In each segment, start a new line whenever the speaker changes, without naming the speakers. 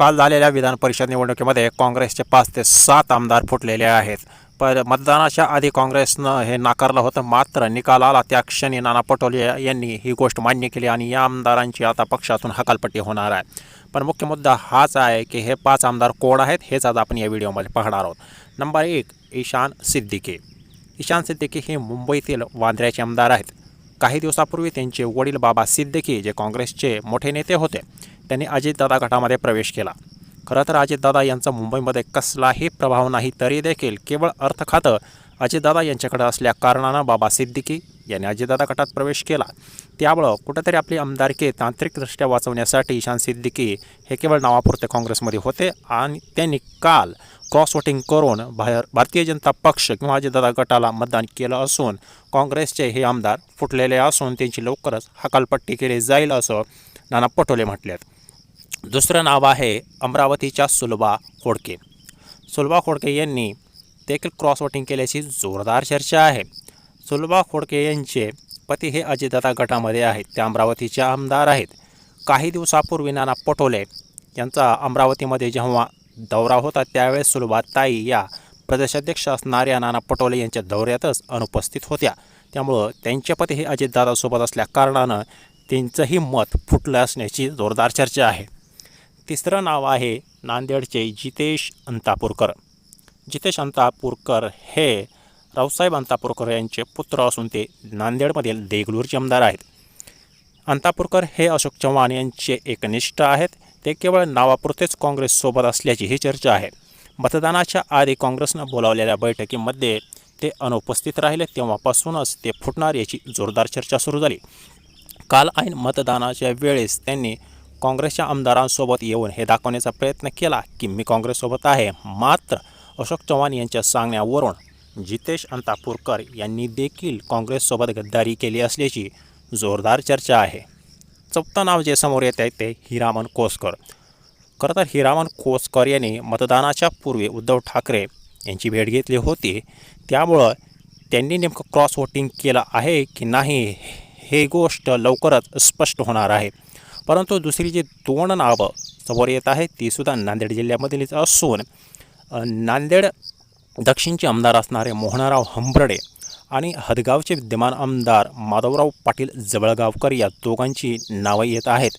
काल झालेल्या विधान परिषद निवडणुकीमध्ये काँग्रेसचे पाच ते सात आमदार फुटलेले आहेत. पर मतदानाच्या आधी काँग्रेसनं हे नाकारलं होतं. मात्र निकाल आला. त्या क्षणी नाना पटोले यांनी ही गोष्ट मान्य केली आणि या आमदारांची आता पक्षातून हकालपट्टी होणार आहे. पण मुख्य मुद्दा हाच आहे की हे पाच आमदार कोण आहेत हेच आज आपण या व्हिडिओमध्ये पाहणार आहोत. नंबर एक ईशान सिद्दीकी. ईशान सिद्दीकी हे मुंबईतील वांद्र्याचे आमदार आहेत. काही दिवसापूर्वी त्यांचे वडील बाबा सिद्दीकी जे काँग्रेसचे मोठे नेते होते. त्यांनी अजितदादा गटामध्ये प्रवेश केला. खरं तर अजितदादा यांचा मुंबईमध्ये कसलाही प्रभाव नाही तरी देखील केवळ अर्थ खातं अजितदादा यांच्याकडे असल्या कारणानं बाबा सिद्दीकी यांनी अजितदादा गटात प्रवेश केला. त्यामुळं कुठंतरी आपली आमदारकी तांत्रिकदृष्ट्या वाचवण्यासाठी ईशान सिद्दीकी हे केवळ नावापुरते काँग्रेसमध्ये होते आणि त्यांनी काल क्रॉस वोटिंग करून बाहेर भारतीय जनता पक्ष किंवा अजितदादा गटाला मतदान केलं असून काँग्रेसचे हे आमदार फुटलेले असून त्यांची लवकरच हकालपट्टी केली जाईल असं नाना पटोले म्हटले आहेत दुसरं नाव आहे अमरावतीच्या सुलभा खोडके. सुलभा खोडके यांनी देखील क्रॉस वोटिंग केल्याची जोरदार चर्चा आहे. सुलभा खोडके यांचे पती हे अजितदादा गटामध्ये आहेत. ते अमरावतीचे आमदार आहेत. काही दिवसापूर्वी नाना पटोले यांचा अमरावतीमध्ये जेव्हा दौरा होता त्यावेळेस सुलभाताई या प्रदेशाध्यक्ष असणाऱ्या नाना पटोले यांच्या दौऱ्यातच अनुपस्थित होत्या. त्यामुळं त्यांचे पती हे अजितदादासोबत असल्या कारणानं त्यांचंही मत फुटलं असण्याची जोरदार चर्चा आहे. तिसरं नाव आहे नांदेडचे जितेश अंतापूरकर. जितेश अंतापूरकर हे रावसाहेब अंतापूरकर यांचे पुत्र असून ते नांदेडमधील देगलूरचे आमदार आहेत. अंतापूरकर हे अशोक चव्हाण यांचे एकनिष्ठ आहेत. ते केवळ नावापुरतेच काँग्रेससोबत असल्याची ही चर्चा आहे. मतदानाच्या आधी काँग्रेसनं बोलावलेल्या बैठकीमध्ये ते अनुपस्थित राहिले. तेव्हापासूनच ते फुटणार याची जोरदार चर्चा सुरू झाली. काल ऐन मतदानाच्या वेळेस त्यांनी काँग्रेसच्या आमदारांसोबत येऊन हे दाखवण्याचा प्रयत्न केला की मी काँग्रेससोबत आहे. मात्र अशोक चव्हाण यांच्या सांगण्यावरून जितेश अंतापूरकर यांनी देखील काँग्रेससोबत गद्दारी केली असल्याची जोरदार चर्चा आहे. चौथं नाव जे समोर येत आहे ते हिरामन कोसकर. खरं तर हिरामन कोसकर यांनी मतदानाच्या पूर्वी उद्धव ठाकरे यांची भेट घेतली होती. त्यामुळं त्यांनी नेमकं क्रॉस वोटिंग केलं आहे की नाही हे गोष्ट लवकरच स्पष्ट होणार आहे. परंतु दुसरी जी दोन नावं समोर येत आहेत तीसुद्धा नांदेड जिल्ह्यामधीलच असून नांदेड दक्षिणचे आमदार असणारे मोहनराव हंबर्डे आणि हदगावचे विद्यमान आमदार माधवराव पाटील जवळगावकर या दोघांची नावं येत आहेत.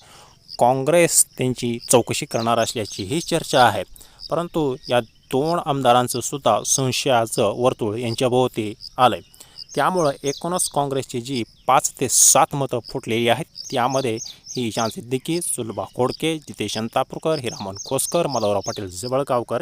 काँग्रेस त्यांची चौकशी करणार असल्याची ही चर्चा आहे. परंतु या दोन आमदारांचं सुद्धा संशयाचं वर्तुळ यांच्याभोवती आलं आहे त्यामुळं एकूणच काँग्रेसची जी पाच ते सात मतं फुटलेली आहेत त्यामध्ये ही ईशान सिद्दीकी सुलभा खोडके जितेश अंतापूरकर हिरामन खोसकर माधवराव पाटील जवळगावकर